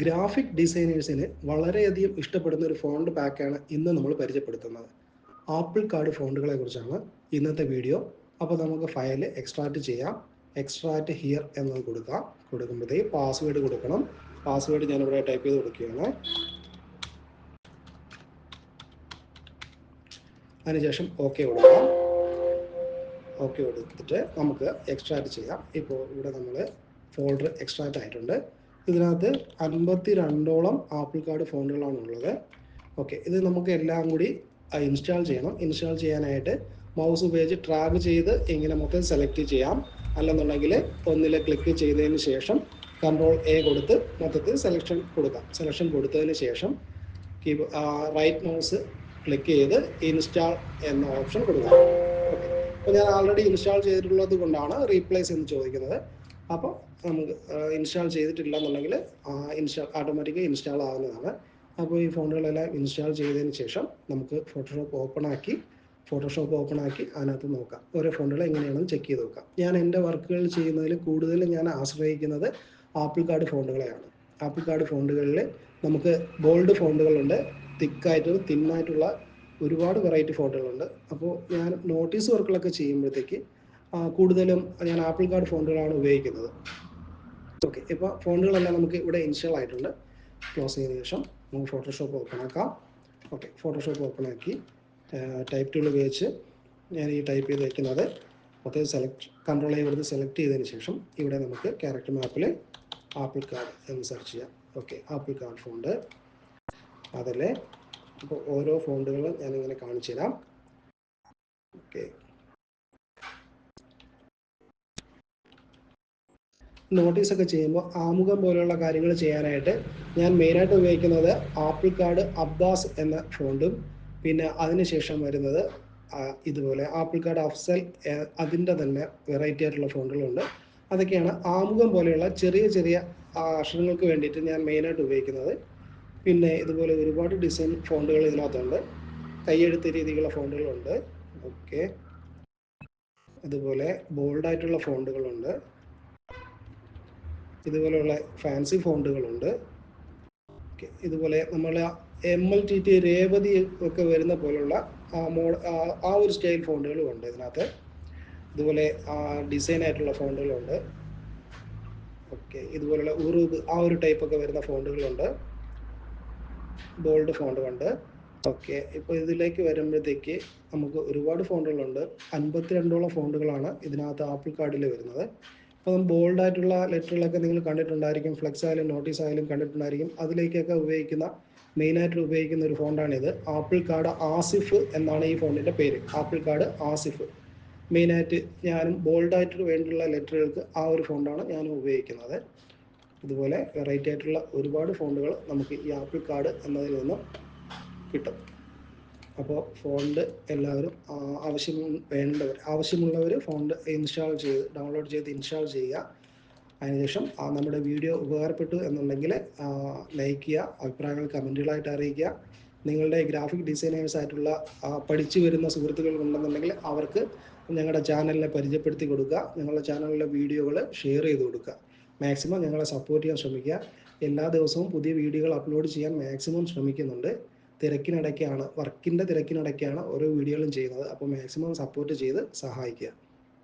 Graphic ഡിസൈനേഴ്സിന് വളരെയധികം ഇഷ്ടപ്പെടുന്ന ഒരു ഫോണ്ട് പാക്കാണ് ഇന്ന് നമ്മൾ പരിചയപ്പെടുത്തുന്നത്. ആപ്പിൾ കാർഡ് ഫോണ്ടുകളെ കുറിച്ചാണ് ഇന്നത്തെ വീഡിയോ അപ്പോൾ നമുക്ക് ഫയൽ എക്സ്ട്രാക്ട് ചെയ്യാം. എക്സ്ട്രാക്ട് ഹിയർ എന്നത് കൊടുക്കാം. കൊടുക്കുമ്പോഴത്തേക്ക് പാസ്വേഡ് കൊടുക്കണം. പാസ്വേഡ് ഞാനിവിടെ ടൈപ്പ് ചെയ്ത് കൊടുക്കുകയാണ്. അതിനുശേഷം ഓക്കെ കൊടുക്കാം. ഓക്കെ കൊടുത്തിട്ട് നമുക്ക് എക്സ്ട്രാക്ട് ചെയ്യാം. ഇപ്പോൾ ഇവിടെ നമ്മൾ ഫോൾഡർ എക്സ്ട്രാക്ട് ആയിട്ടുണ്ട്. ഇതിനകത്ത് അൻപത്തി രണ്ടോളം ആപ്പിൾ കാർഡ് ഫോണുകളാണ് ഉള്ളത്. ഓക്കെ ഇത് നമുക്ക് എല്ലാം കൂടി ഇൻസ്റ്റാൾ ചെയ്യണം. ഇൻസ്റ്റാൾ ചെയ്യാനായിട്ട് മൗസ് ഉപയോഗിച്ച് ട്രാക്ക് ചെയ്ത് ഇങ്ങനെ മൊത്തം സെലക്ട് ചെയ്യാം. അല്ലെന്നുണ്ടെങ്കിൽ ഒന്നിൽ ക്ലിക്ക് ചെയ്തതിന് ശേഷം കൺട്രോൾ എ കൊടുത്ത് മൊത്തത്തിൽ സെലക്ഷൻ കൊടുക്കാം. സെലക്ഷൻ കൊടുത്തതിന് ശേഷം റൈറ്റ് മൗസ് ക്ലിക്ക് ചെയ്ത് ഇൻസ്റ്റാൾ എന്ന ഓപ്ഷൻ കൊടുക്കാം. ഓക്കെ അപ്പോൾ ഞാൻ ആൾറെഡി ഇൻസ്റ്റാൾ ചെയ്തിട്ടുള്ളത് കൊണ്ടാണ് റീപ്ലേസ് എന്ന് ചോദിക്കുന്നത്. അപ്പോൾ നമുക്ക് ഇൻസ്റ്റാൾ ചെയ്തിട്ടില്ല എന്നുണ്ടെങ്കിൽ ഇൻസ്റ്റാൾ ഓട്ടോമാറ്റിക്കലി ഇൻസ്റ്റാൾ ആവുന്നതാണ്. അപ്പോൾ ഈ ഫോണുകളെല്ലാം ഇൻസ്റ്റാൾ ചെയ്തതിന് ശേഷം നമുക്ക് ഫോട്ടോഷോപ്പ് ഓപ്പൺ ആക്കി ഫോട്ടോഷോപ്പ് ഓപ്പൺ ആക്കി അതിനകത്ത് നോക്കാം. ഓരോ ഫോണുകൾ എങ്ങനെയാണെന്ന് ചെക്ക് ചെയ്ത് നോക്കാം. ഞാൻ എന്റെ വർക്കുകൾ ചെയ്യുന്നതിൽ കൂടുതലും ഞാൻ ആശ്രയിക്കുന്നത് ആപ്പിൾ കാർഡ് ഫോണ്ടുകളെയാണ് ആപ്പിൾ കാർഡ് ഫോണ്ടുകളിൽ നമുക്ക് ബോൾഡ് ഫോണ്ടുകളുണ്ട് തിക്കായിട്ടും തിന്നായിട്ടുള്ള ഒരുപാട് വെറൈറ്റി ഫോണ്ടുകളുണ്ട് അപ്പോൾ ഞാൻ നോട്ടീസ് വർക്കുകളൊക്കെ ചെയ്യുമ്പോഴത്തേക്ക് കൂടുതലും ഞാൻ ആപ്പിൾ കാർഡ് ഫോണ്ടുകളാണ് ഉപയോഗിക്കുന്നത്. ഓക്കെ ഇപ്പോൾ ഫോണ്ടുകളെല്ലാം നമുക്ക് ഇവിടെ ഇൻസ്റ്റാൾ ആയിട്ടുണ്ട്. ക്ലോസ് ചെയ്തതിനു ശേഷം നമുക്ക് ഫോട്ടോഷോപ്പ് ഓപ്പൺ ആക്കാം. ഓക്കെ ഫോട്ടോഷോപ്പ് ഓപ്പൺ ആക്കി. ടൈപ്പ് ടൂൾ ഉപയോഗിച്ച് ഞാൻ ഈ ടൈപ്പ് ചെയ്ത് വയ്ക്കുന്നത് മൊത്തം സെലക്ട് കൺട്രോൾ ചെയ്ത് കൊടുത്ത് സെലക്ട് ചെയ്തതിന് ശേഷം ഇവിടെ നമുക്ക് ക്യാരക്ടർ മാപ്പിൽ ആപ്പിൾ കാർഡ് എന്ന് സെർച്ച് ചെയ്യാം. Okay Apple card font. അതിൽ അപ്പോൾ ഓരോ ഫോണ്ടുകളും ഞാനിങ്ങനെ കാണിച്ചു തരാം. ഓക്കെ നോട്ടീസ് ഒക്കെ ചെയ്യുമ്പോൾ ആമുഖം പോലെയുള്ള കാര്യങ്ങൾ ചെയ്യാനായിട്ട് ഞാൻ മെയിനായിട്ട് ഉപയോഗിക്കുന്നത് ആപ്പിൾ കാർഡ് അബ്ബാസ് എന്ന ഫോണ്ടും പിന്നെ അതിനുശേഷം വരുന്നത് ഇതുപോലെ ആപ്പിൾ കാർഡ് അഫ്സൽ അതിന്റെ തന്നെ വെറൈറ്റി ആയിട്ടുള്ള ഫോണ്ടുകളുണ്ട് അതൊക്കെയാണ് ആമുഖം പോലെയുള്ള ചെറിയ ചെറിയ അക്ഷരങ്ങൾക്ക് വേണ്ടിയിട്ട് ഞാൻ മെയിനായിട്ട് ഉപയോഗിക്കുന്നത്. പിന്നെ ഇതുപോലെ ഒരുപാട് ഡിസൈൻ ഫോണ്ടുകൾ ഇതിനകത്തുണ്ട്. കൈയെഴുത്ത് രീതിയിലുള്ള ഫോണ്ടുകളുണ്ട് ഓക്കെ അതുപോലെ ബോൾഡായിട്ടുള്ള ഫോണ്ടുകളുണ്ട് ഇതുപോലെയുള്ള ഫാൻസി ഫോണ്ടുകളുണ്ട് ഓക്കെ ഇതുപോലെ നമ്മൾ M L T T Revathi ഒക്കെ വരുന്ന പോലുള്ള ആ മോ ആ ഒരു സ്റ്റൈൽ ഫോണ്ടുകളും ഉണ്ട് ഇതിനകത്ത്. ഇതുപോലെ ഡിസൈൻ ആയിട്ടുള്ള ഫോണ്ടുകളുണ്ട് ഓക്കെ ഇതുപോലെയുള്ള ഉറൂബ് ആ ഒരു ടൈപ്പ് ഒക്കെ വരുന്ന ഫോണ്ടുകളുണ്ട് ബോൾഡ് ഫോണ്ടുണ്ട് ഓക്കെ ഇപ്പോൾ ഇതിലേക്ക് വരുമ്പോഴത്തേക്ക് നമുക്ക് ഒരുപാട് ഫോണ്ടുകളുണ്ട് അൻപത്തിരണ്ടോളം ഫോണ്ടുകളാണ് ഇതിനകത്ത് ആപ്പിൾ കാർഡിൽ വരുന്നത്. അപ്പം ബോൾഡ് ആയിട്ടുള്ള ലെറ്ററുകളൊക്കെ നിങ്ങൾ കണ്ടിട്ടുണ്ടായിരിക്കും. ഫ്ലെക്സ് ആയാലും നോട്ടീസ് ആയാലും കണ്ടിട്ടുണ്ടായിരിക്കും. അതിലേക്കൊക്കെ ഉപയോഗിക്കുന്ന മെയിനായിട്ട് ഉപയോഗിക്കുന്ന ഒരു ഫോണ്ടാണിത് ആപ്പിൾ കാർഡ് ആസിഫ് എന്നാണ് ഈ ഫോണിന്റെ പേര്. ആപ്പിൾ കാർഡ് ആസിഫ് മെയിനായിട്ട് ഞാനും ബോൾഡായിട്ട് വേണ്ടിയുള്ള ലെറ്ററുകൾക്ക് ആ ഒരു ഫോണ്ടാണ് ഞാനും ഉപയോഗിക്കുന്നത്. ഇതുപോലെ വെറൈറ്റി ആയിട്ടുള്ള ഒരുപാട് ഫോണ്ടുകൾ നമുക്ക് ഈ ആപ്പിൾ കാർഡ് എന്നതിൽ നിന്നും കിട്ടും. അപ്പോൾ ഫോണ്ട് എല്ലാവരും ആവശ്യം വേണ്ടവർ ആവശ്യമുള്ളവർ ഫോണ്ട് ഇൻസ്റ്റാൾ ചെയ്ത് ഡൗൺലോഡ് ചെയ്ത് ഇൻസ്റ്റാൾ ചെയ്യുക. അതിനുശേഷം നമ്മുടെ വീഡിയോ ഉപകാരപ്പെട്ടു എന്നുണ്ടെങ്കിൽ ലൈക്ക് ചെയ്യുക അഭിപ്രായങ്ങൾ കമന്റുകളായിട്ട് അറിയിക്കുക. നിങ്ങളുടെ ഗ്രാഫിക് ഡിസൈനേഴ്സ് ആയിട്ടുള്ള പഠിച്ചു വരുന്ന സുഹൃത്തുക്കൾ ഉണ്ടെന്നുണ്ടെങ്കിൽ അവർക്ക് ഞങ്ങളുടെ ചാനലിനെ പരിചയപ്പെടുത്തി കൊടുക്കുക. ഞങ്ങളുടെ ചാനലിലെ വീഡിയോകൾ ഷെയർ ചെയ്ത് കൊടുക്കുക. മാക്സിമം ഞങ്ങളെ സപ്പോർട്ട് ചെയ്യാൻ ശ്രമിക്കുക. എല്ലാ ദിവസവും പുതിയ വീഡിയോകൾ അപ്ലോഡ് ചെയ്യാൻ മാക്സിമം ശ്രമിക്കുന്നുണ്ട്. തിരക്കിനിടയ്ക്കാണ് വർക്കിന്റെ തിരക്കിനിടയ്ക്കാണ് ഓരോ വീഡിയോകളും ചെയ്യുന്നത്. അപ്പോൾ മാക്സിമം സപ്പോർട്ട് ചെയ്ത് സഹായിക്കുക.